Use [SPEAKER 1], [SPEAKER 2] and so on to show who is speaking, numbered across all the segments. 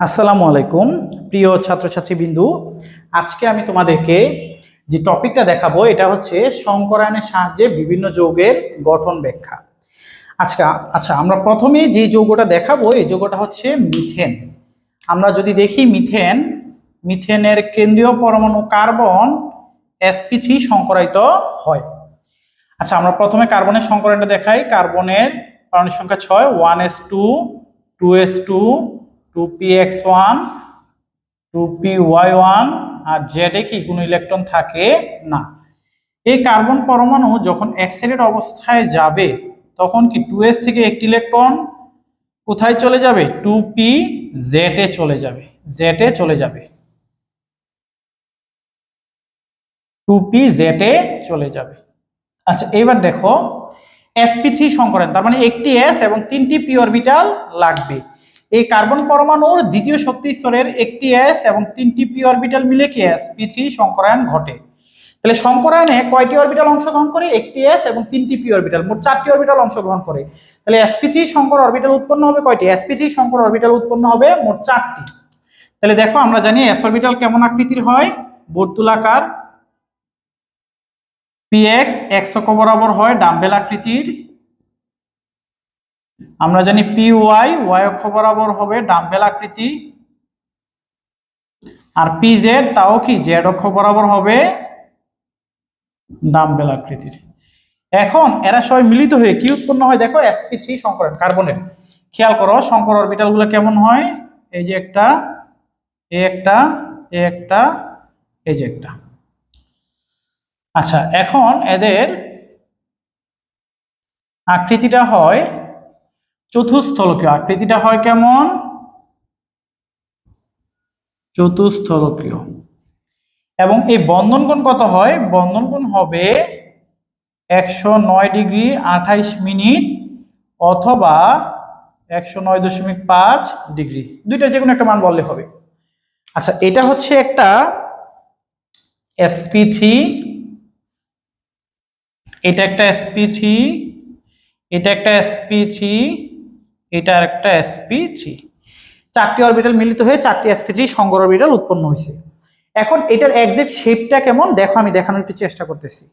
[SPEAKER 1] আসসালামু আলাইকুম, প্রিয় ছাত্রছাত্রী বিন্দু আজকে আমি তোমাদেরকে যে টপিকটা দেখাবো, এটা হচ্ছে সংকরায়নের সাহায্যে বিভিন্ন যৌগের গঠন ব্যাখ্যা। আচ্ছা আচ্ছা আমরা প্রথমে যে যৌগটা দেখাবো, এই যৌগটা হচ্ছে মিথেন। আমরা যদি দেখি মিথেন, মিথেনের কেন্দ্রীয় পরমাণু কার্বন sp3 থ্রি সংকরায়িত হয়। আচ্ছা আমরা প্রথমে কার্বনের সংকরণটা দেখাই। কার্বনের পারমাণবিক সংখ্যা ছয়, one s two two s two two p x one, two p y one আর জেডে কি কোনো ইলেকট্রন থাকে না। এই কার্বন পরমাণু যখন অ্যাক্সিডেন্ট অবস্থায় যাবে, তখন কি টু এস থেকে একটি ইলেকট্রন কোথায় চলে যাবে? টু পি জেটে চলে যাবে জেটে চলে যাবে। টু পি জেটে চলে যাবে। আচ্ছা এবার দেখো sp3 থ্রি সংকরণ, তার মানে একটি এস এবং তিনটি পি অরবিটাল লাগবে। এই কার্বন পরমাণুর দ্বিতীয় শক্তি স্তরের একটি এস এবং তিনটি পি অরবিটাল মিলে কি sp3 থ্রি সংকরায়ন ঘটে। তাহলে সংকরায়নে কয়টি অরবিটাল অংশগ্রহণ করে? একটি এস এবং তিনটি পি অরবিটাল মোট চারটি অরবিটাল অংশগ্রহণ করে। তাহলে sp3 থ্রি সংকর অরবিটাল উৎপন্ন হবে কয়টি? Sp3 থ্রি সংকর অরবিটাল উৎপন্ন হবে মোট চারটি। তাহলে দেখো, আমরা জানি এস অরবিটাল কেমন আকৃতির হয়? বর্তুলাকার পিএক্স এক্স অক্ষ বরাবর হয় ডাম্বেল আকৃতির। আমরা জানি পি ওয়াই ওয়াই অক্ষ বরাবর হবে ডাম্বেল আকৃতি। আর পি জেড তাও কি? জেড অক্ষ বরাবর হবে ডাম্বেল আকৃতির। এখন এরা সবাই মিলিত হয়ে কি উৎপন্ন হয়? দেখো sp3 থ্রি সংকরণ, কার্বনের। খেয়াল করো, সংকর অরবিটালগুলো কেমন হয়? এই যে একটা, এই একটা এই একটা, এই যে একটা। আচ্ছা এখন এদের আকৃতিটা হয় চতুস্থলকীয় আকৃতিটা হয় কেমন? চতুস্থলকীয় এবং এই বন্ধন কোণ কত হয়? বন্ধন কোণ হবে একশো নয় ডিগ্রি আঠাইশ মিনিট অথবা একশো নয় দশমিক পাঁচ ডিগ্রি। দুইটা যে কোনো একটা মান বললে হবে। আচ্ছা এটা হচ্ছে একটা sp3 থ্রি এটা একটা sp3 এটা একটা sp3 এটা একটা এসপি থ্রি চারটি অরবিটাল মিলিত হয়ে চারটি sp3 সংগর অরবিটাল উৎপন্ন হয়েছে। এখন এটার এক্সাক্ট শেপটা কেমন? দেখো, আমি দেখানোর একটু চেষ্টা করতেছি।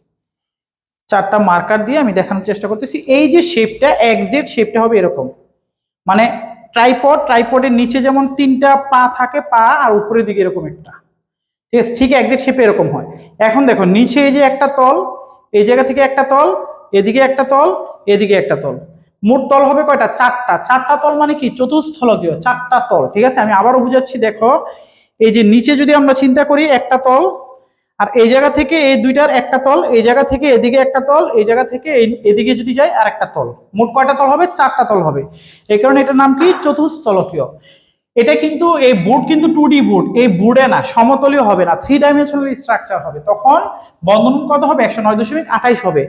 [SPEAKER 1] চারটা মার্কার দিয়ে আমি দেখানোর চেষ্টা করতেছি। এই যে শেপটা এক্সাক্ট শেপটা হবে এরকম। মানে ট্রাইপড ট্রাইপডের নিচে যেমন তিনটা পা থাকে, পা, আর উপরের দিকে এরকম একটা। ঠিক আছে? ঠিক এক্সাক্ট শেপে এরকম হয়। এখন দেখো, নিচে এই যে একটা তল, এই জায়গা থেকে একটা তল, এদিকে একটা তল, এদিকে একটা তল। মোট তল হবে কয়টা? চারটা। চারটা তল মানে কি? চতুস্থলকীয়, চারটা তল। ঠিক আছে? আমি আবারও বুঝাচ্ছি, দেখো। এই যে নিচে যদি আমরা চিন্তা করি, একটা তল, আর এই জায়গা থেকে এই দুইটার একটা তল, এই জায়গা থেকে এদিকে একটা তল, এই জায়গা থেকে এদিকে যদি যাই আর একটা তল। মোট কয়টা তল হবে? চারটা তল হবে। এই কারণে এটার নাম কি? চতুস্থলকীয়। এটা কিন্তু এই বোর্ড কিন্তু টু ডি বোর্ড এই বোর্ডে না, সমতলীয় হবে না থ্রি ডাইমেনশনাল স্ট্রাকচার হবে। তখন বন্ধন কত হবে? একশো নয় দশমিক আঠাইশ হবে।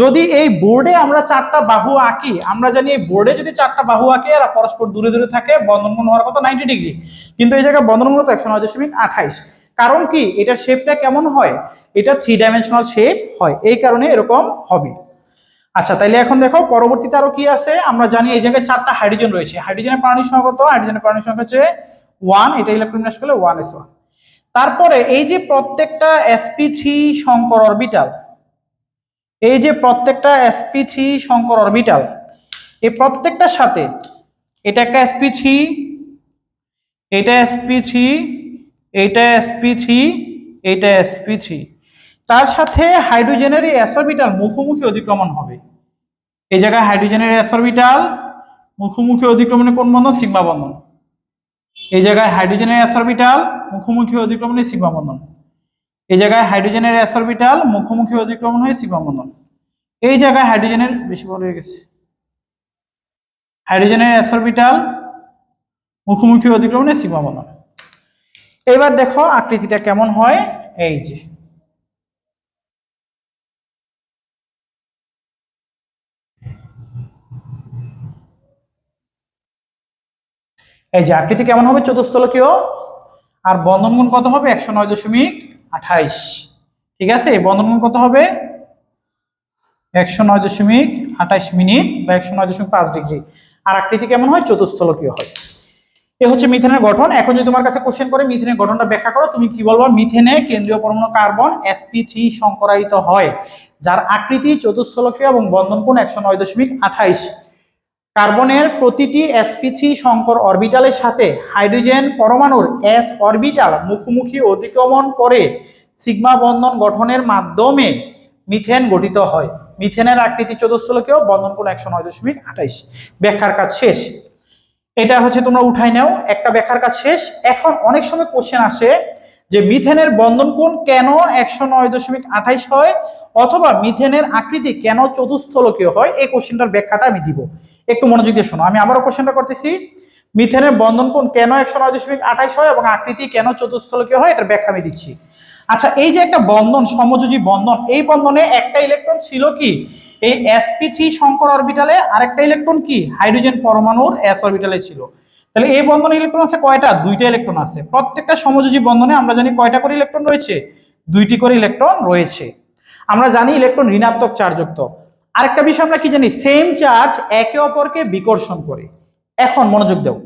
[SPEAKER 1] যদি এই বোর্ডে আমরা চারটা বাহু আঁকি, আমরা জানি এই বোর্ডে যদি চারটা বাহু আঁকি, আর পরস্পর দূরে দূরে থাকে বন্ধন হওয়ার কথা নাইনটি ডিগ্রি কিন্তু এই জায়গায় বন্ধন মূলত একশো নয় দশমিক আঠাইশ। কারণ কি? এটার শেপটা কেমন হয়? এটা থ্রি ডাইমেনশনাল শেপ হয়। এই কারণে এরকম হবে। আচ্ছা তাইলে এখন দেখো, পরবর্তীতে আরও কি আছে? আমরা জানি এই জায়গায় চারটা হাইড্রোজেন রয়েছে। হাইড্রোজেনের পারমাণবিক সংখ্যা কত? হাইড্রোজেনের পারমাণবিক সংখ্যা হচ্ছে ওয়ান এটা ইলেকট্রন বিন্যাস করলে ওয়ান এস ওয়ান তারপরে এই যে প্রত্যেকটা এসপি থ্রি সংকর অরবিটাল এই যে প্রত্যেকটা এসপি থ্রি সংকর অরবিটাল এই প্রত্যেকটার সাথে এটা একটা এসপি থ্রি এটা sp3 থ্রি এইটা sp3 থ্রি এইটা sp3 থ্রি তার সাথে হাইড্রোজেনের এই s অরবিটাল মুখোমুখি অতিক্রমণ হবে। এই জায়গায় হাইড্রোজেনের s অরবিটাল মুখোমুখি অতিক্রমণে কোন বন্ধন? সিগমা বন্ধন। এই জায়গায় হাইড্রোজেনের s অরবিটাল মুখোমুখি অতিক্রমণে সিগমা বন্ধন। এই জায়গায় হাইড্রোজেনের s অরবিটাল মুখোমুখি অতিক্রমণ হয়ে সিগমা বন্ধন। এই জায়গায় হাইড্রোজেনের, বেশি বড় হয়ে গেছে। হাইড্রোজেনের s অরবিটাল মুখোমুখি অতিক্রমণে সিগমা বন্ধন। এবার দেখো আকৃতিটা কেমন হয়? এই যে। এই যে আকৃতি কেমন হবে? চতুস্থলকীয়। আর বন্ধন গুণ কত হবে? একশো নয় দশমিক আঠাইশ। ঠিক আছে? বন্ধন গুণ কত হবে? একশো নয় দশমিক আঠাইশ মিনিট বা একশো নয় দশমিক পাঁচ ডিগ্রি। আর আকৃতি কেমন হয়? চতুস্থলকীয় হয়। এ হচ্ছে মিথেনের গঠন। এখন যদি তোমার কাছে কোশ্চেন করে, মিথেনের গঠনটা ব্যাখ্যা করো, তুমি কি বলব? মিথেনে কেন্দ্রীয় পরমাণু কার্বন sp3 থ্রি সংকরায়িত হয়, যার আকৃতি চতুস্থলকীয় এবং বন্ধন কোণ একশো নয় দশমিক আঠাইশ। কার্বনের প্রতিটি sp3 সংকর অরবিটালের সাথে হাইড্রোজেন পরমাণুর s অরবিটাল মুখোমুখি অতিক্রমণ করে সিগমা বন্ধন গঠনের মাধ্যমে মিথেন গঠিত হয়। মিথেনের আকৃতি চতুস্থলকীয় বন্ধন কোণ একশো নয় দশমিক আঠাইশ। ব্যাখ্যার কাজ শেষ। এটা হচ্ছে তোমরা উঠাই নাও। একটা ব্যাখ্যার কাজ শেষ। এখন অনেক সময় কোশ্চেন আসে যে মিথেনের বন্ধন কোণ কেন একশো নয় দশমিক আঠাইশ হয় অথবা মিথেনের আকৃতি কেন চতুস্থলকীয় হয়? এই কোশ্চেনটার ব্যাখ্যাটা আমি দিব। একটু মনোযোগ দিয়ে শোনো। আমি আবারও কোশ্চেনটা করতেছি, মিথেনের বন্ধন কোণ কেন একশো নয় দশমিক আঠাইশ হয় এবং আকৃতি কেন চতুস্থলকীয় হয়? এটার ব্যাখ্যা আমি দিচ্ছি। আচ্ছা এই যে একটা বন্ধন, সমযোজী বন্ধন, এই বন্ধনে একটা ইলেকট্রন ছিল কি? এই sp3 থ্রি শঙ্কর অরবিটালে আরেকটা ইলেকট্রন কি? হাইড্রোজেন পরমাণুর s অরবিটালে ছিল। তাহলে এই বন্ধনে ইলেকট্রন আছে কয়টা? দুইটা ইলেকট্রন আছে। প্রত্যেকটা সমযোজী বন্ধনে আমরা জানি কয়টা করে ইলেকট্রন রয়েছে? দুইটি করে ইলেকট্রন রয়েছে। আমরা জানি ইলেকট্রন ঋণাত্মক চার্জযুক্ত। আরেকটা বিষয় আমরা কি জানি? সেম চার্জ একে অপরকে বিকর্ষণ করে। এখন মনোযোগ দাও।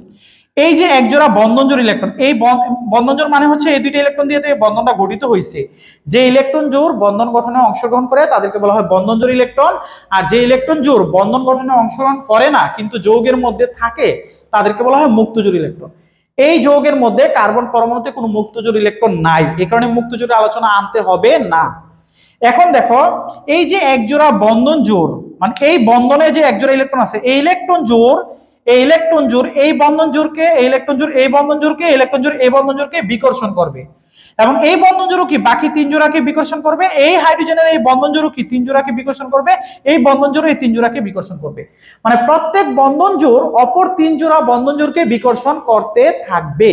[SPEAKER 1] এই যে একজোড়া বন্ধনজোড় ইলেকট্রন এই বন- বন্ধনজোড় মানে হচ্ছে এই দুইটা ইলেকট্রন দিয়ে বন্ধনটা গঠিত হয়েছে যে ইলেকট্রন জোড় বন্ধন গঠনে অংশগ্রহণ করে, তাদেরকে বলা হয় বন্ধনজোড় ইলেকট্রন আর যে ইলেকট্রন জোড় বন্ধন গঠনে অংশগ্রহণ করে না, কিন্তু যৌগের মধ্যে থাকে, তাদেরকে বলা হয় মুক্তজোড় ইলেকট্রন এই যৌগের মধ্যে কার্বন পরমাণুতে কোনো মুক্তজোড় ইলেকট্রন নাই। এই কারণে মুক্তজোড়ের আলোচনা আনতে হবে না। এখন দেখো, এই যে একজোড়া বন্ধন জোর মানে এই বন্ধনে যে একজোড়া ইলেকট্রন আছে, এই ইলেকট্রন জোর এই ইলেকট্রন জোর এই বন্ধন জোড়কে, এই ইলেকট্রন জোড়, এই বন্ধন এই ইলেকট্রন জোর এই বন্ধন জোড়কে বিকর্ষণ করবে। এবং এই বন্ধন জোড়ও কি বাকি তিন জোড়াকে বিকর্ষণ করবে? এই হাইড্রোজেনের এই বন্ধন জোড়ও কি তিন জোড়াকে বিকর্ষণ করবে? এই বন্ধন জোড় এই তিন জোড়াকে বিকর্ষণ করবে। মানে প্রত্যেক বন্ধন জোর অপর তিন জোড়া বন্ধন জোড়কে বিকর্ষণ করতে থাকবে।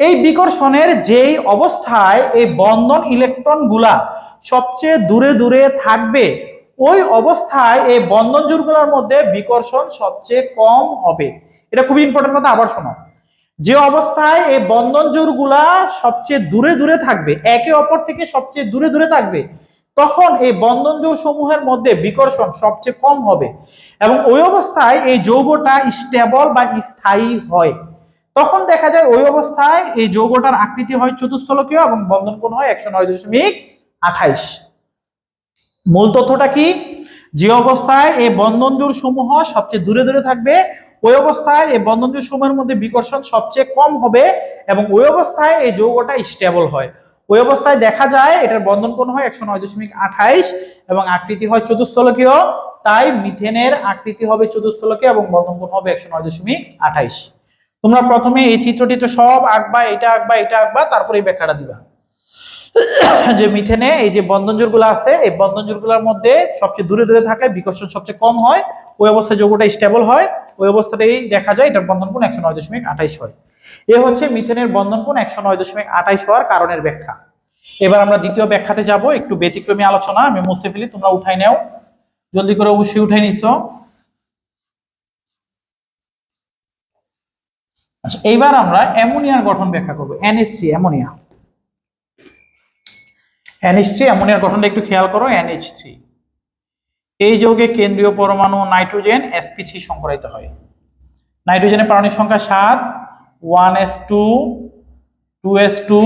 [SPEAKER 1] এই বিকর্ষণের যেই অবস্থায় এই বন্ধন ইলেকট্রনগুলা সবচেয়ে দূরে দূরে থাকবে। ওই অবস্থায় এই বন্ধন জোড়গুলোর মধ্যে বিকর্ষণ সবচেয়ে কম হবে। এটা খুবই ইম্পর্টেন্ট কথা, আবার শোনো। যে অবস্থায় এই বন্ধন জোড়গুলা সবচেয়ে দূরে দূরে থাকবে, একে অপর থেকে সবচেয়ে দূরে দূরে থাকবে, তখন এই বন্ধন জোড় সমূহের মধ্যে বিকর্ষণ সবচেয়ে কম হবে। এবং ওই অবস্থায় এই যৌগটা স্টেবল বা স্থায়ী হয়। তখন দেখা যায় ওই অবস্থায় এই যৌগটার আকৃতি হয় চতুস্থলকীয় এবং বন্ধন কোণ হয় একশো নয় দশমিক আঠাইশ। মূল তথ্যটা কি? যে অবস্থায় এই বন্ধন জোড় সমূহ সবচেয়ে দূরে দূরে থাকবে, ওই অবস্থায় এই বন্ধন জোড় সমূহের মধ্যে বিকর্ষণ সবচেয়ে কম হবে এবং ওই অবস্থায় এই যৌগটা স্টেবল হয়। ওই অবস্থায় দেখা যায় এটার বন্ধন কোণ হয় একশো নয় দশমিক আঠাইশ এবং আকৃতি হয় চতুস্থলকীয় তাই মিথেনের আকৃতি হবে চতুস্থলকীয় এবং বন্ধন কোণ হবে একশো নয় দশমিক আঠাইশ। তোমরা প্রথমে এই চিত্রটি তো সব আঁকবা, এটা আঁকবা এটা আঁকবা, তারপরে এই ব্যাখ্যাটা দিবা। যে মিথেনে, এই যে বন্ধন জোড়গুলো আছে, এই বন্ধন জোড়গুলোর মধ্যে সবচেয়ে দূরে দূরে থাকলে বিকর্ষণ সবচেয়ে কম হয়। ওই অবস্থায় যৌগটা স্টেবল হয়। ওই অবস্থাতেই দেখা যায় এটার বন্ধন কোণ একশো নয় দশমিক আঠাইশ হয়। এ হচ্ছে মিথেনের বন্ধন কোণ একশো নয় দশমিক আঠাইশ হওয়ার কারণের ব্যাখ্যা। এবার আমরা দ্বিতীয় ব্যাখ্যাতে যাব, একটু ব্যতিক্রমী আলোচনা, আমি মুছে ফেলি, তোমরা উঠাই নাও। জলদি করে অবশ্যই উঠাই নিছো। আচ্ছা এইবার আমরা অ্যামোনিয়ার গঠন ব্যাখ্যা করব NH3 অ্যামোনিয়া। NH3 অ্যামোনিয়ার গঠনটা একটু খেয়াল করো NH3 এই যৌগে কেন্দ্রীয় পরমাণু নাইট্রোজেন sp3 সংকরায়িত হয়। নাইট্রোজেনের পারমাণবিক সংখ্যা সাত one s two two s two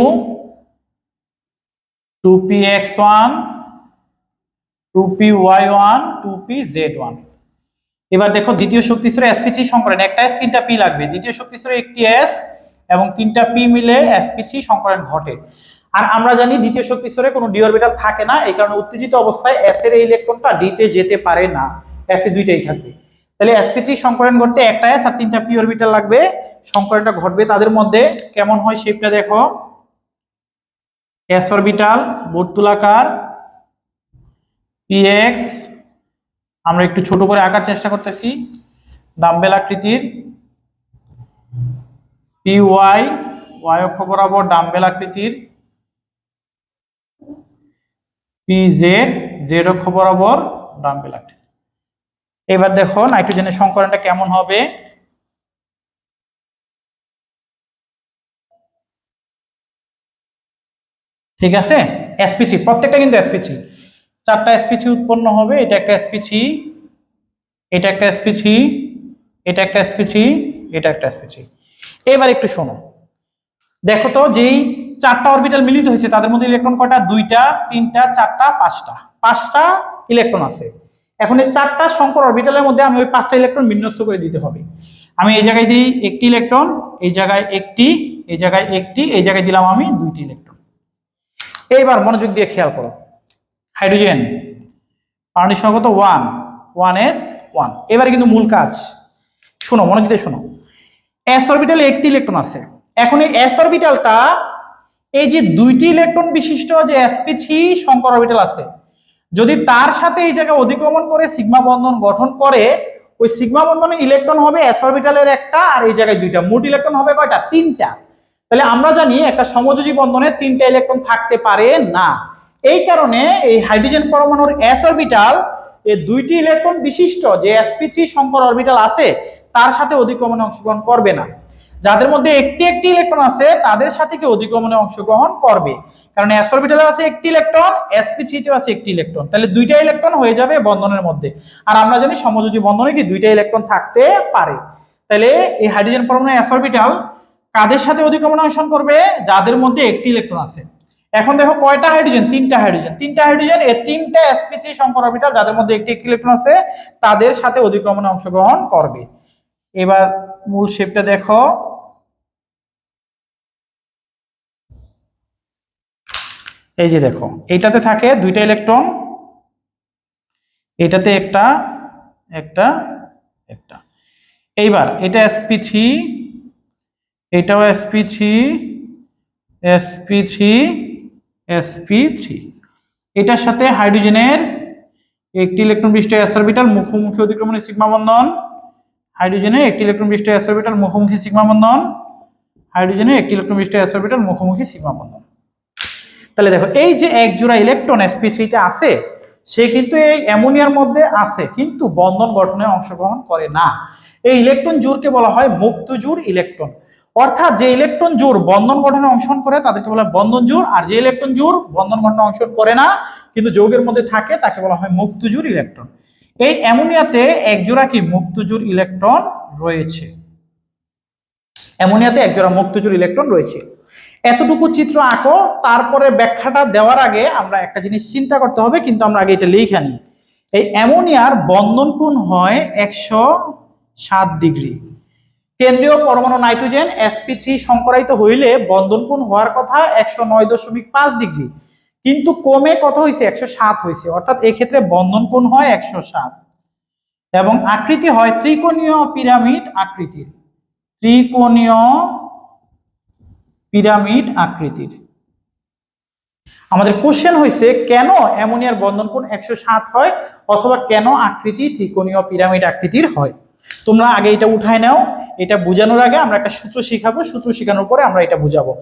[SPEAKER 1] two p x one two p y one two p z one এবার দেখো দ্বিতীয় শক্তি স্তরে sp3 সংকরণ একটা এস তিনটা পি লাগবে। দ্বিতীয় শক্তি স্তরে একটি এস এবং তিনটা পি মিলে sp3 সংকরণ ঘটে। আর আমরা জানি দ্বিতীয় শক্তি স্তরে কোনো ডি অরবিটাল থাকে না, এই কারণে উত্তেজিত অবস্থায় এস এর এই ইলেকট্রনটা ডি তে যেতে পারে না। এস এ দুইটাই থাকবে। তাহলে sp3 সংকরণ ঘটতে একটা এস আর তিনটা পি অরবিটাল লাগবে। সংকরণটা ঘটবে তাদের মধ্যে। কেমন হয় শেপটা দেখো। এস অরবিটাল বর্তুলাকার px আমরা একটু ছোট করে আঁকার চেষ্টা করতেছি। ডাম্বেল আকৃতির পি ওয়াই ওয়াই অক্ষ বরাবর ডাম্বেল আকৃতির। পি জেড জেড অক্ষ বরাবর ডাম্বেল আকৃতির এবার দেখো নাইট্রোজেনের সংকরণটা কেমন হবে? ঠিক আছে? এসপি থ্রি প্রত্যেকটা কিন্তু এসপি থ্রি চারটা এসপি থ্রি উৎপন্ন হবে, এটা একটা এসপি থ্রি এটা একটা এসপি থ্রি এটা একটা এসপি থ্রি এটা একটা এসপি থ্রি এবার একটু শোনো। দেখো তো, যেই চারটা অরবিটাল মিলিত হয়েছে, তাদের মধ্যে ইলেকট্রন কয়টা? দুইটা, তিনটা, চারটা, পাঁচটা। পাঁচটা ইলেকট্রন আছে। এখন এই চারটা সংকর অরবিটালের মধ্যে আমি ওই পাঁচটা ইলেকট্রন বিন্যস্ত করে দিতে হবে। আমি এই জায়গায় দিই একটি ইলেকট্রন এই জায়গায় একটি, এই জায়গায় একটি, এই জায়গায় দিলাম আমি দুইটি ইলেকট্রন এইবার মনোযোগ দিয়ে খেয়াল করো। হাইড্রোজেন সংখ্যা কত ওয়ান ওয়ান এস ওয়ান এবারে কিন্তু মূল কাজ। শোনো, মনোযোগ দিয়ে শোনো। এস অরবিটালে একটি ইলেকট্রন আছে। এখন এই এস অরবিটালটা এই যে দুইটি ইলেকট্রন বিশিষ্ট যে এসপি থ্রি সংকর অরবিটাল আছে, যদি তার সাথে এই জায়গায় অধিক্রমণ করে সিগমা বন্ধন গঠন করে, ওই সিগমা বন্ধনের ইলেকট্রন হবে এস অরবিটালের একটা আর এই জায়গায় দুইটা। মোট ইলেকট্রন হবে কয়টা? তিনটা। তাহলে আমরা জানি একটা সমযোজী বন্ধনে তিনটা ইলেকট্রন থাকতে পারে না। এই কারণে এই হাইড্রোজেন পরমাণুর এস অরবিটাল এই দুইটি ইলেকট্রন বিশিষ্ট যে এসপি থ্রি সংকর অরবিটাল আছে, তার সাথে অধিক্রমণে অংশগ্রহণ করবে না। যাদের মধ্যে একটি একটি ইলেকট্রন আছে, তাদের সাথে কি অধিক্রমণে অংশগ্রহণ করবে? কারণ s অরবিটালে আছে একটি ইলেকট্রন sp3 তেও আছে একটি ইলেকট্রন তাহলে দুইটা ইলেকট্রন হয়ে যাবে বন্ধনের মধ্যে। আর আমরা জানি সমযোজী বন্ধনে কি দুইটা ইলেকট্রন থাকতে পারে। তাহলে এই হাইড্রোজেন পরমাণু s অরবিটাল কাদের সাথে অধিক্রমণে অংশগ্রহণ করবে? যাদের মধ্যে একটি ইলেকট্রন আছে। এখন দেখো কয়টা হাইড্রোজেন তিনটা হাইড্রোজেন তিনটা হাইড্রোজেন এই তিনটা sp3 সংকর অরবিটাল যাদের মধ্যে একটি একটি ইলেকট্রন আছে, তাদের সাথে অধিক্রমণে অংশগ্রহণ করবে। এবার মূল শেপটা দেখো। এই যে দেখো, এইটাতে থাকে দুইটা ইলেকট্রন এটাতে একটা একটা একটা। এইবার, এটা sp3 এটাও sp3 sp3 sp3 এটার সাথে হাইড্রোজেনের একটি ইলেকট্রন বিশিষ্ট s অরবিটাল মুখোমুখি অতিক্রমণে সিগমা বন্ধন। হাইড্রোজেনের একটি ইলেকট্রন বিশিষ্ট s অরবিটাল মুখোমুখি সিগমা বন্ধন। হাইড্রোজেনের একটি ইলেকট্রন বিশিষ্ট s অরবিটাল মুখোমুখি সিগমা বন্ধন। তাহলে দেখো, এই যে এক জোড়া ইলেকট্রন sp3 তে আছে, সে কিন্তু এই অ্যামোনিয়ার মধ্যে আছে, কিন্তু বন্ধন গঠনে অংশগ্রহণ করে না। এই ইলেকট্রন জোড়কে বলা হয় মুক্ত জোড় ইলেকট্রন। অর্থাৎ যে ইলেকট্রন জোড় বন্ধন গঠনে অংশগ্রহণ করে, তাদেরকে বলা হয় বন্ধন জোড়, আর যে ইলেকট্রন জোড় বন্ধন গঠনে অংশগ্রহণ করে না, কিন্তু যৌগের মধ্যে থাকে, তাকে বলা হয় মুক্ত জোড় ইলেকট্রন। এই অ্যামোনিয়াতে এক জোড়া কি মুক্ত জোড় ইলেকট্রন রয়েছে? অ্যামোনিয়াতে এক জোড়া মুক্ত ইলেকট্রন রয়েছে। এতটুকু চিত্র আঁকো, তারপরে ব্যাখ্যাটা দেওয়ার আগে আমরা একটা জিনিস চিন্তা করতে হবে, কিন্তু আমরা আগে এটা লিখে নিই। এই অ্যামোনিয়ার বন্ধন কোণ হয় একশো সাত ডিগ্রি। কেন্দ্রীয় পরমাণু নাইট্রোজেন, এসপি থ্রি সংকরায়িত হইলে বন্ধন কোণ হওয়ার কথা একশো নয় দশমিক পাঁচ ডিগ্রি। কিন্তু কমে কত হয়েছে? একশো সাত হয়েছে। অর্থাৎ এক্ষেত্রে বন্ধন কোণ হয় একশো সাত। এবং আকৃতি হয় ত্রিকোণীয় পিরামিড আকৃতির। ত্রিকোণীয় পিরামিড আকৃতির। আমাদের কোশ্চেন হয়েছে কেন অ্যামোনিয়ার বন্ধন কোণ একশো সাত হয় অথবা কেন আকৃতি ত্রিকোণীয় পিরামিড আকৃতির হয়? তোমরা আগে এটা উঠায় নাও, এটা বোঝানোর আগে আমরা একটা সূত্র শিখাবো। সূত্র শেখানোর পরে আমরা এটা বুঝাবো।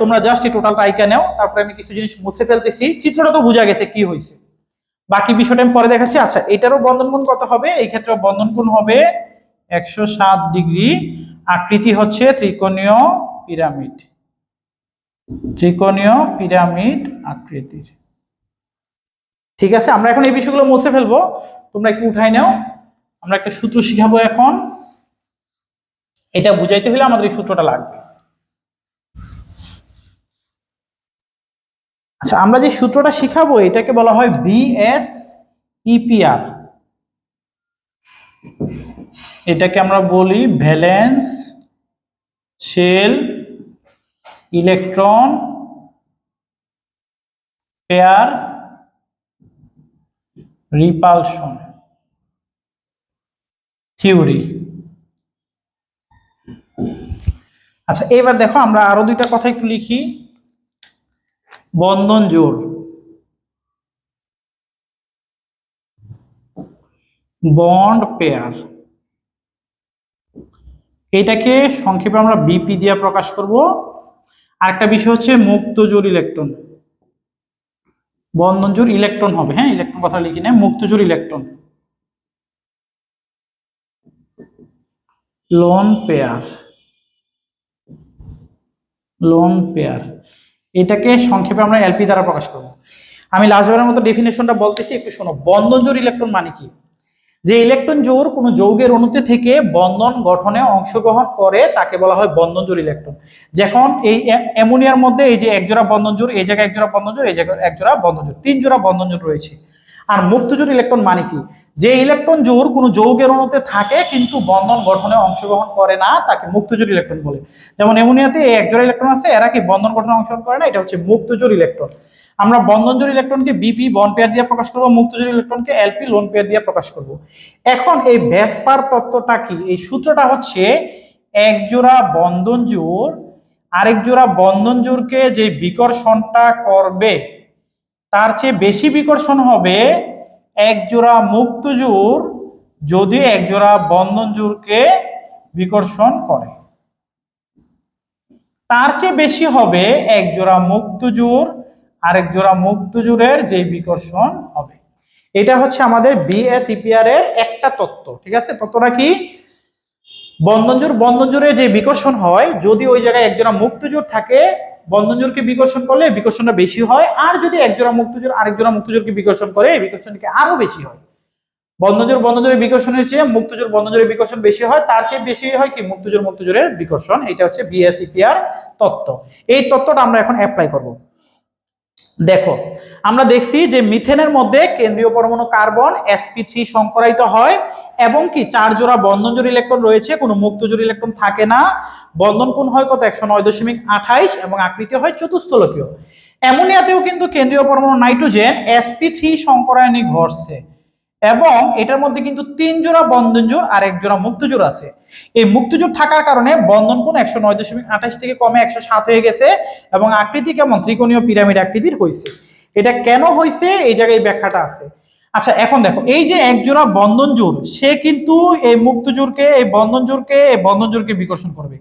[SPEAKER 1] তোমরা জাস্ট এই টোটালটা আইকা নাও, তারপরে আমি কিছু জিনিস মুছে ফেলতেছি। চিত্রটা তো বোঝা গেছে কি হয়েছে। বাকি বিষয়টা আমি পরে দেখাচ্ছি। আচ্ছা এটারও বন্ধন কোণ কত হবে? এই ক্ষেত্রে বন্ধন কোণ হবে একশো সাত ডিগ্রি। আকৃতি হচ্ছে ত্রিকোণীয় পিরামিড। ত্রিকোণীয় পিরামিড আকৃতির। ঠিক আছে, আমরা এখন এই বিষয়গুলো মুছে ফেলব। তোমরা একটু উঠাই নাও। আমরা একটা সূত্র শিখাবো এখন। এটা বুঝাইতে হলে আমাদের এই সূত্রটা লাগবে। আচ্ছা আমরা যে সূত্রটা শিখাবো, এটাকে বলা হয় বিএস ইপিআর এটাকে আমরা বলি valence shell electron pair repulsion theory আচ্ছা এবার দেখো, আমরা আরও দুইটা কথা একটু লিখি। বন্ধন জোড় বন্ড পেয়ার। এটাকে সংক্ষেপে আমরা বিপি দিয়ে প্রকাশ করব। আরেকটা বিষয় হচ্ছে মুক্ত জোড় ইলেকট্রন। বন্ধন জোড় ইলেকট্রন হবে হ্যাঁ? ইলেকট্রন কথা লিখি না। মুক্ত জোড় electron. Lone pair. Lone pair. এটাকে সংক্ষেপে আমরা এলপি দ্বারা প্রকাশ করব। আমি লাস্টবারের মতো ডেফিনেশনটা বলতেছি, একটু শোনো। বন্ধন জোর ইলেকট্রন মানে কি? যে ইলেকট্রন জোর কোনো যৌগের অণুতে থেকে বন্ধন গঠনে অংশগ্রহণ করে, তাকে বলা হয় বন্ধন জোর ইলেকট্রন যখন এই অ্যামোনিয়ার মধ্যে এই যে একজোড়া বন্ধন জোর এই জায়গায় একজোড়া বন্ধন জোড়, এই জায়গায় একজোড়া বন্ধন জোড় তিন জোড়া বন্ধন জোড় রয়েছে। আর মুক্ত জোড় ইলেকট্রন মানে কি? যে ইলেকট্রন জোড় কোনো যৌগের অণুতে থাকে, কিন্তু বন্ধন গঠনে অংশগ্রহণ করে না, তাকে মুক্তজোড় ইলেকট্রন বলে। যেমন অ্যামোনিয়াতে একজোড়া ইলেকট্রন আছে, এরা কি বন্ধন গঠনে অংশগ্রহণ করে না? এটা হচ্ছে মুক্তজোড় ইলেকট্রন আমরা বন্ধনজোড় ইলেকট্রনকে বিপি বন পেয়ার দিয়ে প্রকাশ করব, মুক্তজোড় ইলেকট্রনকে এলপি লোন পেয়ার দিয়ে প্রকাশ করব। এখন এই ভ্যাসপার তত্ত্বটা কি? এই সূত্রটা হচ্ছে এক জোড়া বন্ধন জোড়, আরেক জোড়া বন্ধন জোড়কে যে বিকর্ষণটা করবে, তার চেয়ে বেশি বিকর্ষণ হবে এক জোড়া মুক্ত জোড় যদি এক জোড়া বন্ধন জোড়কে বিকর্ষণ করে। তার চেয়ে বেশি হবে এক জোড়া মুক্ত জোড়, আরেক জোড়া মুক্ত জোড়ের যে বিকর্ষণ হবে। এটা হচ্ছে আমাদের বিএসইপিআর এর একটা তত্ত্ব, ঠিক আছে? তত্ত্বটা কি? বন্ধনজোর বন্ধনজোরে যে বিকর্ষণ হয়, যদি ওই জায়গায় একজোড়া মুক্তজোর থাকে বন্ধনজোরকে বিকর্ষণ করলে বিকর্ষণটা বেশি হয়, আর যদি একজোড়া মুক্তজোর আরেকজোড়া মুক্তজোরকে বিকর্ষণ করে বিকর্ষণকে আরও বেশি হয়। বন্ধনজোর বন্ধনজোরের বিকর্ষণের চেয়ে মুক্তজোর বন্ধনজোরের বিকর্ষণ বেশি হয়, তার চেয়ে বেশি হয় কি? মুক্তজোর মুক্তজোরের বিকর্ষণ, এটা হচ্ছে বিএসইপিআর তত্ত্ব। এই তত্ত্বটা আমরা এখন অ্যাপ্লাই করব। দেখো, আমরা দেখছি যে মিথেনের মধ্যে কেন্দ্রীয় পরমাণু কার্বন sp3 সংকরায়িত হয়। এবং কি চার জোড়া বন্ধন জোড় ইলেকট্রন রয়েছে, কোনো মুক্ত জোড় ইলেকট্রন থাকে না। বন্ধন কোণ হয় কত? একশো নয় দশমিক আঠাইশ এবং আকৃতি হয় চতুস্থলকীয়। অ্যামোনিয়াতেও কিন্তু কেন্দ্রীয় পরমাণু নাইট্রোজেন এসপি থ্রি সংকরায়নে ঘটছে এবং এটার মধ্যে কিন্তু তিন জোড়া বন্ধন জোড় আর এক জোড়া মুক্ত জোড় আছে। এই মুক্ত জোড় থাকার কারণে বন্ধন কোণ একশো নয় দশমিক আঠাশ থেকে কমে একশো সাত হয়ে গেছে এবং আকৃতি কেমন? ত্রিকোণীয় পিরামিড আকৃতির হয়েছে এটা কেন হয়েছে এই জায়গায় ব্যাখ্যাটা আছে। আচ্ছা এখন দেখো, এই যে একজোড়া বন্ধন জোড় সে কিন্তু এই মুক্ত জোড়কে এই বন্ধন জোড়কে এই বন্ধন জোড়কে বিকর্ষণ করবে।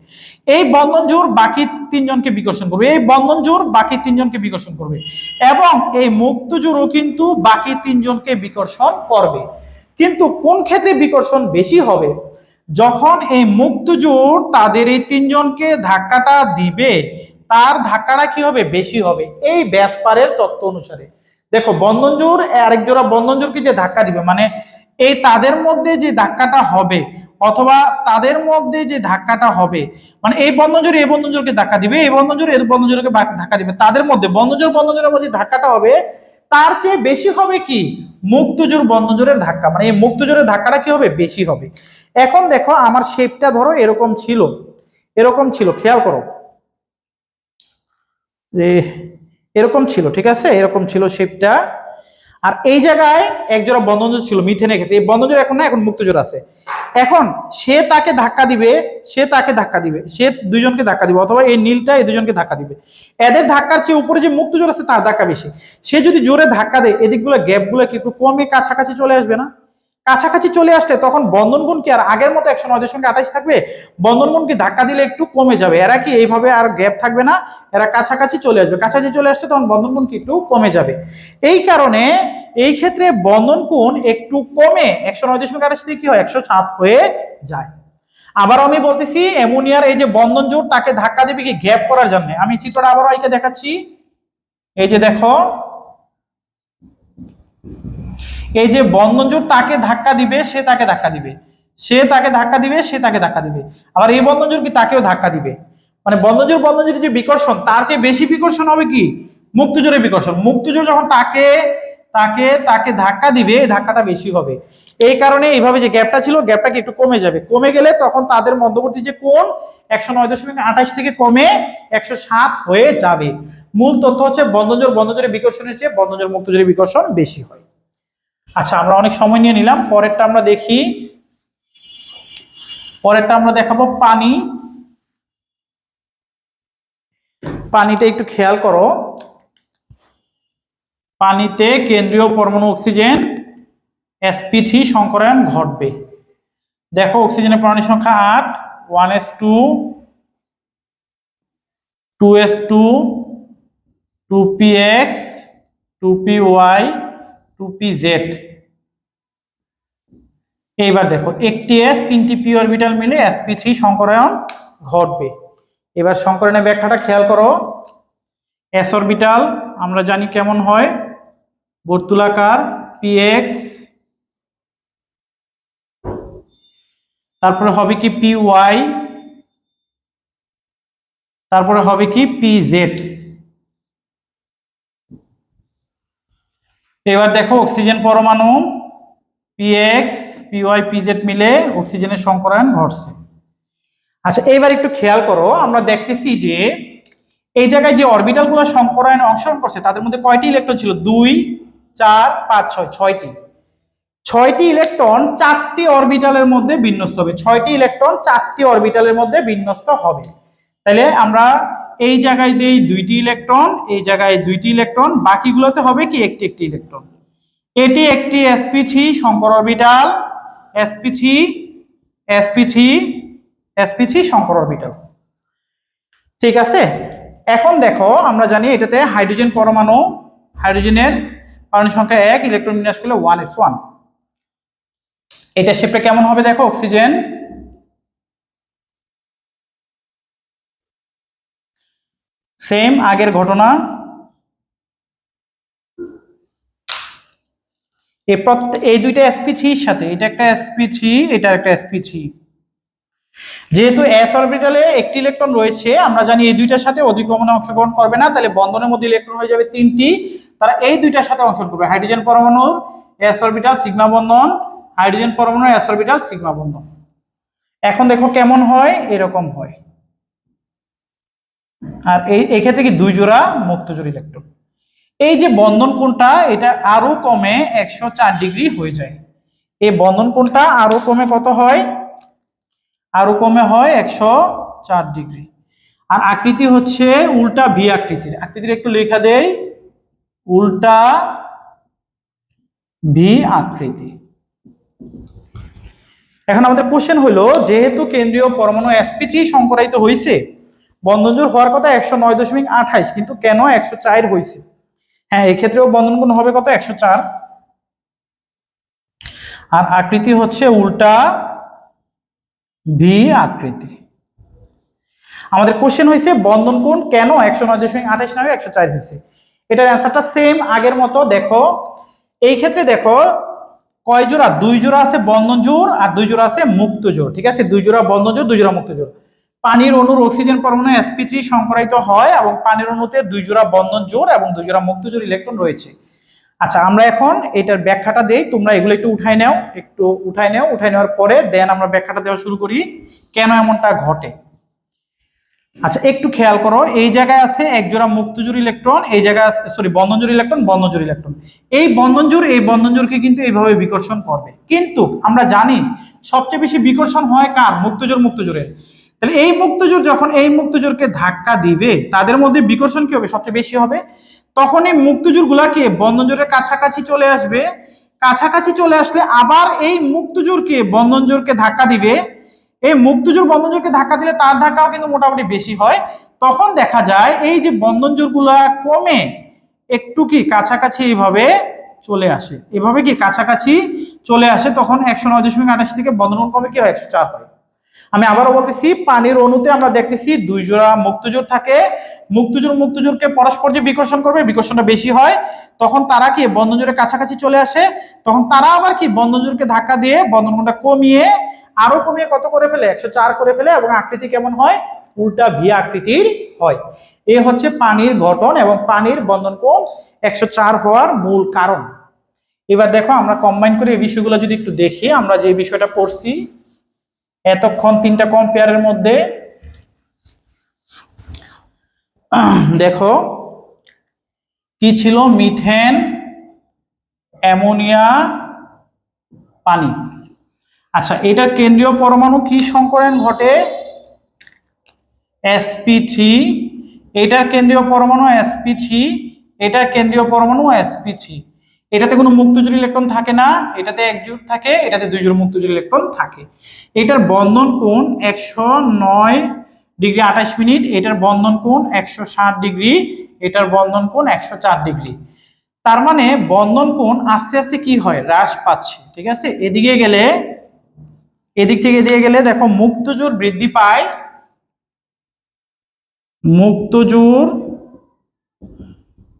[SPEAKER 1] এই বন্ধন জোড় বাকি তিনজনকে বিকর্ষণ করবে, এই বন্ধন জোড় বাকি তিনজনকে বিকর্ষণ করবে এবং এই মুক্ত জোড়ও কিন্তু বাকি তিনজনকে বিকর্ষণ করবে। কিন্তু কোন ক্ষেত্রে বিকর্ষণ বেশি হবে? যখন এই মুক্ত জোড় তাদের এই তিনজনকে ধাক্কাটা দিবে, তার ধাক্কাটা কি হবে? বেশি হবে। এই ব্যাসপারের তত্ত্ব অনুসারে। দেখো বন্ধন জোর আরেক জোড়া বন্ধন জোরকে যে ধাক্কা দিবে? মানে এই তাদের মধ্যে যে ধাক্কাটা হবে, অথবা তাদের মধ্যে যে ধাক্কাটা হবে মানে এই বন্ধন জোর এই বন্ধন জোরকে ধাক্কা দিবে, এই বন্ধন জোর এই বন্ধন জোরকে ধাক্কা দিবে। তাদের মধ্যে বন্ধন জোর বন্ধন জোরের মধ্যে ধাক্কাটা হবে, তার চেয়ে বেশি হবে কি? মুক্ত জোর বন্ধন জোরের ধাক্কা। মানে এই মুক্ত জোরের ধাক্কাটা কি হবে? বেশি হবে। এখন দেখো, আমার শেপটা ধরো এরকম ছিল। এরকম ছিল, খেয়াল করো। যে এরকম ছিল, ঠিক আছে? এরকম ছিল শেপটা আর এই জায়গায় একজোড়া বন্ধনজোর ছিল মিথেনের ক্ষেত্রে। এই বন্ধনজোর এখন না, এখন মুক্তজোর আছে। এখন সে তাকে ধাক্কা দিবে, সে তাকে ধাক্কা দিবে, সে দুইজনকে ধাক্কা দিবে, অথবা এই নীলটা এই দুজনকে ধাক্কা দিবে। এদের ধাক্কার চেয়ে উপরে যে মুক্তজোর আছে, তার ধাক্কা বেশি। সে যদি জোরে ধাক্কা দেয়, এদিকগুলো গ্যাপগুলো কি একটু কমে কাছাকাছি চলে আসবে না? কাছাকাছি চলে আসলে তখন বন্ধন গুণ কি? আর আগের মতো একশো নয় দশমিক আঠাশ থাকবে? বন্ধন গুণ কি ধাক্কা দিলে একটু কমে যাবে? এরা কি এইভাবে আর গ্যাপ থাকবে না? এরা কাছাকাছি চলে আসবে। কাছাকাছি চলে আসলে তখন বন্ধন কোণ কি একটু কমে যাবে। এই কারণে এই ক্ষেত্রে বন্ধন কোণ একটু কমে একশো নয় দশমিক আঠাশ থেকে কি হয়? একশো সাত হয়ে যায়। আবার আমি বলতেছি, অ্যামোনিয়ার এই যে বন্ধন জোট তাকে ধাক্কা দেবে কি? গ্যাপ করার জন্য। আমি চিত্রটা আবারও আইকে দেখাচ্ছি। এই যে দেখো এই যে বন্ধন জোট তাকে ধাক্কা দিবে, সে তাকে ধাক্কা দিবে। সে তাকে ধাক্কা দিবে, সে তাকে ধাক্কা দিবে। আবার এই বন্ধন জোট কি তাকেও ধাক্কা দিবে? মানে বন্ধনজোর বন্ধনজোর যে বিকর্ষণ, তার চেয়ে বেশি বিকর্ষণ হবে কি? মুক্তজোরের বিকর্ষণ। মুক্তজোর যখন তাকে তাকে তাকে ধাক্কা দিবে ধাক্কাটা বেশি হবে। এই কারণে এইভাবে যে গ্যাপটা ছিল, গ্যাপটা কি একটু কমে যাবে। কমে গেলে তখন তাদের মধ্যবর্তী যে কোণ, একশো নয় দশমিক আঠাশ থেকে কমে একশো সাত হয়ে যাবে। মূল তথ্য হচ্ছে বন্ধনজোর বন্ধনজোরের বিকর্ষণের চেয়ে বন্ধনজোর মুক্তজোরের বিকর্ষণ বেশি হয়। আচ্ছা আমরা অনেক সময় নিয়ে নিলাম। পরেরটা আমরা দেখি। পরেরটা আমরা দেখাবো পানি। পানিতে একটু খেয়াল করো। পানিতে কেন্দ্রীয় পরমাণু অক্সিজেন sp3 সংকরায়ন ঘটবে। দেখো, অক্সিজেনের প্রাণী সংখ্যা আট, one s two two s two two p x, two p y two p z এইবার দেখো, একটি এস তিনটি পি অরবিটাল মিলে sp3 সংকরায়ন ঘটবে। এবার সংকরণের ব্যাখ্যাটা খেয়াল করো। এস অরবিটাল আমরা জানি কেমন হয়? বর্তুলাকার পিএক্স তারপরে হবে কি পি ওয়াই তারপরে হবে কি পি জেড এবার দেখো অক্সিজেন পরমাণু পিএক্স পিওয়াই পিজেড মিলে অক্সিজেনের সংকরায়ন ঘটছে। আচ্ছা এবার একটু খেয়াল করো, আমরা দেখতেছি যে এই জায়গায় যে অরবিটালগুলো সংকরায়নে অংশগ্রহণ করছে, তাদের মধ্যে কয়টি ইলেকট্রন ছিল? দুই, চার, পাঁচ, ছয়, ছয়টি। ছয়টি ইলেকট্রন চারটি অরবিটালের মধ্যে বিন্যস্ত হবে। ছয়টি ইলেকট্রন চারটি অরবিটালের মধ্যে বিন্যস্ত হবে। তাহলে আমরা এই জায়গায় দেই দুইটি ইলেকট্রন, এই জায়গায় দুইটি ইলেকট্রন, বাকিগুলোতে হবে কি একটি একটি ইলেকট্রন। এটি একটি sp3 three Shankar orbital sp3 three sp3 three sp3 three Shankar orbital. ঠিক আছে? এখন দেখো, আমরা জানি এটাতে হাইড্রোজেন পরমাণু, হাইড্রোজেনের পারমাণু সংখ্যা এক, ইলেকট্রন বিন্যাস করলে ওয়ান এস ওয়ান এটা শেপটা কেমন হবে দেখো? অক্সিজেন সেম আগের ঘটনা। এই দুইটা এসপি থ্রির সাথে, এটা একটা এসপি থ্রি এটা একটা এসপি থ্রি যেহেতু এস অরবিটালে একটি ইলেকট্রন রয়েছে, আমরা জানি এই দুইটার সাথে অধিক্রমণে অংশগ্রহণ করবে না, তাহলে বন্ধনের মধ্যে ইলেকট্রন হয়ে যাবে তিনটি। তারা এই দুইটার সাথে অংশগ্রহণ করবে। হাইড্রোজেন পরমাণুর এস অরবিটাল সিগমা বন্ধন। হাইড্রোজেন পরমাণুর এস অরবিটাল সিগমা বন্ধন। এখন দেখো কেমন হয়, এরকম হয়। আর এই এই ক্ষেত্রে কি দুই জোড়া মুক্ত জোড় ইলেকট্রন এই যে বন্ধন কোণটা, এটা আরও কমে একশো চার ডিগ্রি হয়ে যায়। এই বন্ধন কোণটা আরও কমে কত হয়? আরও কমে হয় একশো চার ডিগ্রি। আর আকৃতি হচ্ছে উল্টা ভি আকৃতির। আকৃতির একটু লেখা দেই। উল্টা ভি আকৃতি। এখন আমাদের কোশ্চেন হলো, যেহেতু কেন্দ্রীয় পরমাণু এসপি সংকরায়িত হয়েছে বন্ধনজোর হওয়ার কথা একশো নয় দশমিক আঠাইশ, কিন্তু কেন একশো চার হয়েছে? হ্যাঁ এক্ষেত্রেও বন্ধন কোণ হবে কত? একশো চার। আর আকৃতি হচ্ছে উল্টা ভি আকৃতি। আমাদের কোশ্চেন হয়েছে বন্ধন কোণ কেন একশো নয় দশমিক আঠাইশ নয় একশো চার হয়েছে? এটার অ্যান্সারটা সেম আগের মতো, দেখো। এই ক্ষেত্রে দেখো, কয় জোড়া? দুই জোড়া আছে বন্ধন জোর আর দুই জোড়া আছে মুক্ত জোর ঠিক আছে? দুই জোড়া বন্ধন জোর দুই জোড়া মুক্ত জোর পানির অণুর অক্সিজেন পরমাণু sp3 থ্রি সংকরায়িত হয় এবং পানির অণুতে দুই জোড়া বন্ধন জোর এবং দুই জোড়া মুক্ত জোর ইলেকট্রন রয়েছে। আচ্ছা আমরা এখন এটার ব্যাখ্যাটা দেই। তোমরা এগুলো একটু উঠাই নাও, একটু উঠাই নাও। উঠাই নেওয়ার পরে দেন আমরা ব্যাখ্যাটা দেওয়া শুরু করি, কেন এমনটা ঘটে? আচ্ছা একটু খেয়াল করো, এই জায়গায় আছে এক জোড়া মুক্তজোড় ইলেকট্রন, এই জায়গায় সরি বন্ধনজোড় ইলেকট্রন বন্ধনজোড় ইলেকট্রন। এই বন্ধনজোড় এই বন্ধনজোড়কে কিন্তু এইভাবে বিকর্ষণ করবে। কিন্তু আমরা জানি সবচেয়ে বেশি বিকর্ষণ হয় কার? মুক্তজোড় মুক্তজোড়ের তাহলে এই মুক্তজোড় যখন এই মুক্তজোড়কে ধাক্কা দিবে, তাদের মধ্যে বিকর্ষণ কি হবে? সবচেয়ে বেশি হবে? তখন এই মুক্তজোড় গুলাকে বন্ধনজোড়ের কাছাকাছি চলে আসবে। কাছাকাছি চলে আসলে আবার এই মুক্তজোড়কে বন্ধনজোরকে ধাক্কা দিবে। এই মুক্তজোড় বন্ধনজোরকে ধাক্কা দিলে তার ধাক্কাও কিন্তু মোটামুটি বেশি হয়। তখন দেখা যায় এই যে বন্ধনজোড়গুলা কমে একটু কি কাছাকাছি এইভাবে চলে আসে। এভাবে কি কাছাকাছি চলে আসে, তখন একশো নয় দশমিক আঠাশ থেকে বন্ধন কমে কি হয়? একশো চার হয়। আমি আবারও বলতেছি, পানির অণুতে আমরা দেখতেছি দুই জোড়া মুক্তজোড় থাকে। মুক্তজোড় মুক্তজোড়কে পরস্পর যে বিকর্ষণ করবে, বিকর্ষণটা বেশি হয়, তখন তারা কি বন্ধনজোড়ের কাছাকাছি চলে আসে? তখন তারা আবার কি বন্ধনজোড়কে ধাক্কা দিয়ে বন্ধনটা কমিয়ে আরও কমিয়ে কত করে ফেলে? একশো চার করে ফেলে এবং আকৃতি কেমন হয়? উল্টা ভি আকৃতির হয়। এ হচ্ছে পানির গঠন এবং পানির বন্ধন কোণ একশো চার হওয়ার মূল কারণ। এবার দেখো, আমরা কম্বাইন করে এই বিষয়গুলো যদি একটু দেখি, আমরা যে বিষয়টা পড়ছি এতক্ষণ তিনটা কম্পেয়ারের মধ্যে দেখো, কি ছিল? মিথেন, অ্যামোনিয়া, পানি। আচ্ছা এটার কেন্দ্রীয় পরমাণু কি সংকরণ ঘটে? Sp three. এটা কেন্দ্রীয় পরমাণু sp3 এটা কেন্দ্রীয় পরমাণু sp3 এটাতে কোনো মুক্তজোড় ইলেকট্রন থাকে না, এটাতে এক জোড় থাকে, এটাতে দুই জোড় মুক্তজোড় ইলেকট্রন থাকে। এটার বন্ধন কোণ একশো নয় ডিগ্রি আঠাশ মিনিট, এটার বন্ধন কোণ একশো ষাট ডিগ্রি, এটার বন্ধন কোণ একশো চার ডিগ্রি। তার মানে বন্ধন কোণ আস্তে আস্তে কি হয়? হ্রাস পাচ্ছে, ঠিক আছে? এদিকে গেলে, এদিক থেকে এদিকে গেলে দেখো মুক্তজোর বৃদ্ধি পায়। মুক্তজোর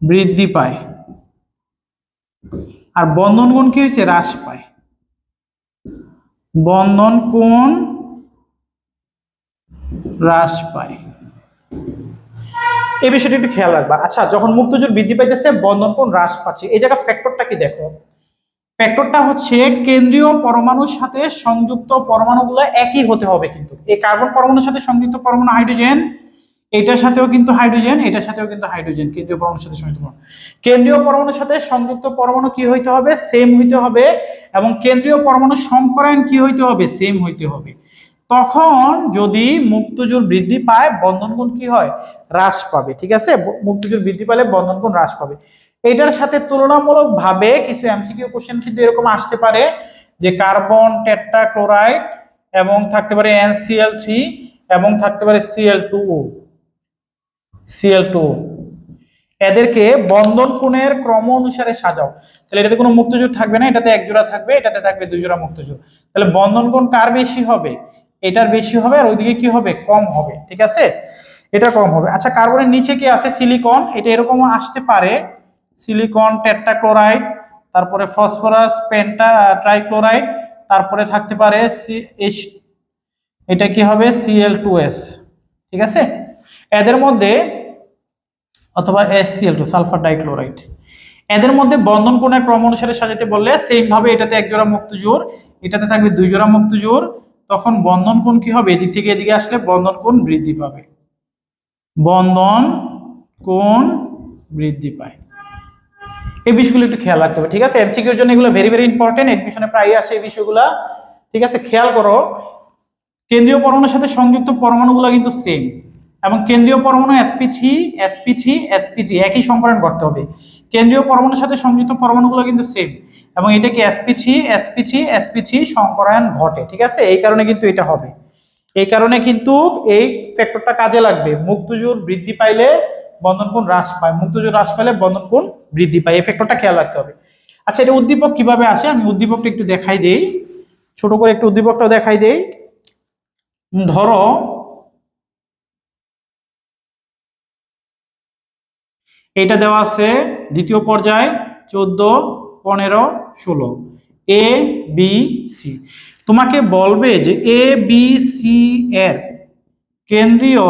[SPEAKER 1] বৃদ্ধি পায়। আর বন্ধন কোণ কি হয়েছে? হ্রাস পায়। বন্ধন কোণ হ্রাস পায়। এই বিষয়টা একটু খেয়াল রাখবা। আচ্ছা যখন মুক্তজোর বৃদ্ধি পাইতেছে, বন্ধন কোণ হ্রাস পাচ্ছে। এই জায়গা ফ্যাক্টরটা কি দেখো? ফ্যাক্টরটা হচ্ছে কেন্দ্রীয় পরমাণুর সাথে সংযুক্ত পরমাণুগুলো একই হতে হবে কিন্তু। এই কার্বন পরমাণুর সাথে সংযুক্ত পরমাণু হাইড্রোজেন এটার সাথেও কিন্তু হাইড্রোজেন এটার সাথেও কিন্তু হাইড্রোজেন কেন্দ্রীয় পরমাণুর সাথে সংযুক্ত পরমাণু। কেন্দ্রীয় পরমাণুর সাথে সংযুক্ত পরমাণু কি হইতে হবে? সেম হইতে হবে এবং কেন্দ্রীয় পরমাণু সংকরায়ন কি হইতে হবে? সেম হইতে হবে। তখন যদি মুক্তজোর বৃদ্ধি পায়, বন্ধন কোণ কি হয়? হ্রাস পাবে, ঠিক আছে? মুক্তজোর বৃদ্ধি পেলে বন্ধন কোণ হ্রাস পাবে। এটার সাথে তুলনামূলক ভাবে কিছু এমসিকিউ কোশ্চেন কিন্তু এরকম আসতে পারে যে কার্বন টেট্রা ক্লোরাইড এবং থাকতে পারে এনসিএল থ্রি এবং থাকতে পারে সিএল টু সিএল টু এদেরকে বন্ধন কোণের ক্রম অনুসারে সাজাও। তাহলে এটাতে কোনো মুক্তজোড় থাকবে না, এটাতে এক জোড়া থাকবে, এটাতে থাকবে দুই জোড়া মুক্তজোড় তাহলে বন্ধন কোণ কার বেশি হবে? এটার বেশি হবে আর ওইদিকে কি হবে? কম হবে, ঠিক আছে? এটা কম হবে। আচ্ছা কার্বনের নিচে কি আছে? সিলিকন। এটা এরকম আসতে পারে। সিলিকন, টেট্রাক্লোরাইড, তারপরে ফসফরাস, পেন্টা, ট্রাইক্লোরাইড, তারপরে থাকতে পারে এইচ এটা কি হবে? সিএল টু এস ঠিক আছে? এদের মধ্যে অথবা এসসিএল টু সালফার ডাইক্লোরাইড এদের মধ্যে বন্ধন কোণের ক্রম অনুসারে সাজাতে বললে ভাবে এটাতে এক জোড়া মুক্ত জোর এটাতে থাকবে দুই জোড়া মুক্ত জোর তখন বন্ধন কোণ কি হবে? এদিক থেকে এদিকে আসলে বন্ধন কোণ বৃদ্ধি পাবে। বন্ধন কোণ বৃদ্ধি পায়। এই বিষয়গুলো একটু খেয়াল রাখতে হবে, ঠিক আছে? এমসিকিউর জন্য এগুলো ভেরি ভেরি ইম্পর্টেন্ট এডমিশনে প্রায় আসে এই বিষয়গুলো, ঠিক আছে? খেয়াল করো। কেন্দ্রীয় পরমাণুর সাথে সংযুক্ত পরমাণুগুলো কিন্তু সেম এবং কেন্দ্রীয় পরমাণু sp three sp three sp three একই সংকরণ করতে হবে। কেন্দ্রীয় পরমাণুর সাথে সংযুক্ত পরমাণুগুলো কিন্তু সেম এবং এটা কি sp three sp three sp three সংকরায়ন ঘটে, ঠিক আছে? এই কারণে কিন্তু এটা হবে। এই কারণে কিন্তু এই ফ্যাক্টরটা কাজে লাগবে। মুক্তজোর বৃদ্ধি পাইলে বন্ধন কোণ হ্রাস পায়। মুক্তজোর হ্রাস পাইলে বন্ধন কোণ বৃদ্ধি পায়। এই ফ্যাক্টরটা খেয়াল রাখতে হবে। আচ্ছা এটা উদ্দীপক কীভাবে আসে? আমি উদ্দীপকটা একটু দেখাই দেই। ছোট করে একটু উদ্দীপকটাও দেখাই দেই। ধরো এটা দেওয়া আছে দ্বিতীয় পর্যায়, চোদ্দ, পনেরো, ষোলো। এ বি সি তোমাকে বলবে যে এ বি সি এর কেন্দ্রীয়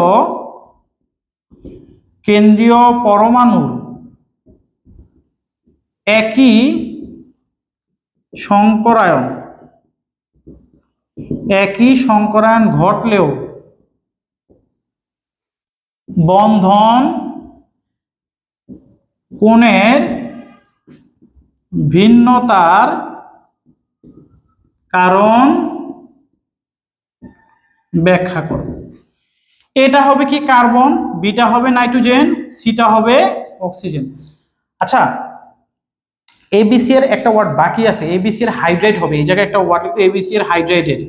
[SPEAKER 1] কেন্দ্রীয় পরমাণুর একই সংকরায়ন একই সংকরায়ন ঘটলেও বন্ধন কোণের ভিন্নতার কারণ ব্যাখ্যা করো এটা হবে কি কার্বন, বিটা হবে নাইট্রোজেন, সিটা হবে অক্সিজেন। আচ্ছা এবিসি এর একটা ওয়ার্ড বাকি আছে এবিসি এর হাইড্রাইট হবে। এই জায়গায় একটা ওয়ার্ড লিখতে এবিসি এর হাইড্রাইটের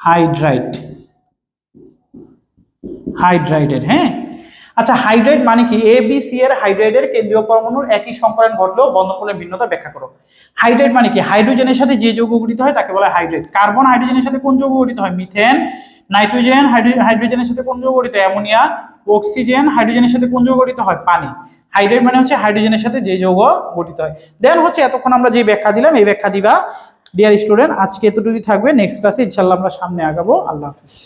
[SPEAKER 1] হাইড্রাইট হাইড্রাইডের হ্যাঁ? আচ্ছা হাইড্রাইড মানে কি? এ বি সি এর হাইড্রাইডের কেন্দ্রীয় পরমাণুর একই সংকরণ ঘটলেও বন্ধনকোণের ভিন্নতা ব্যাখ্যা করো। হাইড্রাইড মানে কি? হাইড্রোজেনের সাথে যে যৌগ গঠিত হয় তাকে বলা হয় হাইড্রাইড। কার্বন হাইড্রোজেনের সাথে কোন যৌগ গঠিত হয়? মিথেন। নাইট্রোজেন হাইড্রোজেনের সাথে কোন যৌগ গঠিত হয়? অ্যামোনিয়া। অক্সিজেন হাইড্রোজেনের সাথে কোন যৌগ গঠিত হয়? পানি। হাইড্রাইড মানে হচ্ছে হাইড্রোজেনের সাথে যে যৌগ গঠিত হয়। দেন হচ্ছে এতক্ষণ আমরা যে ব্যাখ্যা দিলাম, এই ব্যাখ্যা দিবা। ডিয়ার স্টুডেন্ট আজকে এতটুকুই থাকবে। নেক্সট ক্লাসে ইনশাল্লাহ আমরা সামনে আগাবো। আল্লাহ হাফিজ।